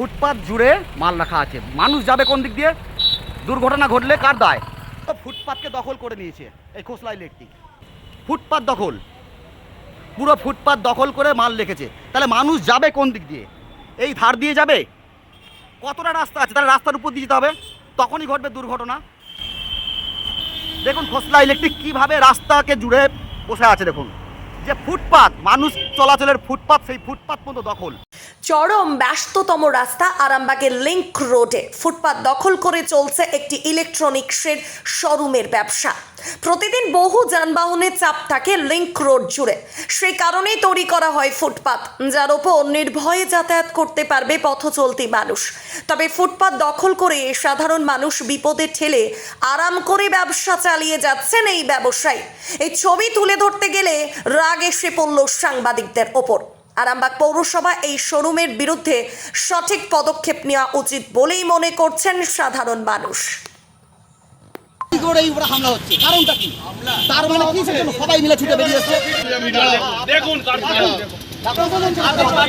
ফুটপাত জুড়ে মাল রাখা আছে। মানুষ যাবে কোন দিক দিয়ে? দুর্ঘটনা ঘটলে কার দায়? তো ফুটপাতকে দখল করে নিয়েছে এই খোসলা ইলেকট্রিক ফুটপাত দখল। পুরো ফুটপাত দখল করে মাল রেখেছে। তাহলে মানুষ যাবে কোন দিক দিয়ে? এই ধার দিয়ে যাবে? কতটা রাস্তা আছে? তাহলে রাস্তার উপর দিয়ে যেতে হবে। তখনই ঘটবে দুর্ঘটনা। দেখুন খোসলা ইলেকট্রিক কীভাবে রাস্তাকে জুড়ে বসে আছে দেখুন। যে ফুটপাত মানুষ চলাচলের ফুটপাত সেই ফুটপাত পর্যন্ত দখল। চরম ব্যস্ততম রাস্তা আরামবাগের লিংক রোডে। ফুটপাত দখল করে চলছে একটি ইলেকট্রনিক্সের শোরুমের ব্যবসা। প্রতিদিন বহু যানবাহনের চাপ থাকে লিংক রোড জুড়ে। সেই কারণেই তৈরি করা হয় ফুটপাত, যার ওপর নির্ভয়ে যাতায়াত করতে পারবে পথ চলতি মানুষ। তবে ফুটপাত দখল করে সাধারণ মানুষ বিপদে ঠেলে আরাম করে ব্যবসা চালিয়ে যাচ্ছেন এই ব্যবসায়ী। এই ছবি তুলে ধরতে গেলে রাগ এসে পড়ল সাংবাদিকদের ওপর। আরামবাগ পৌরসভা এই শোরুমের বিরুদ্ধে সঠিক পদক্ষেপ নেওয়া উচিত বলেই মনে করছেন সাধারণ মানুষ কি করে এই উপরে হামলা হচ্ছে কারণটা কি তার মানে কি সেটা সবাই মিলে ছুটে বেরিয়ে এসছে দেখুন কারখানা সবাই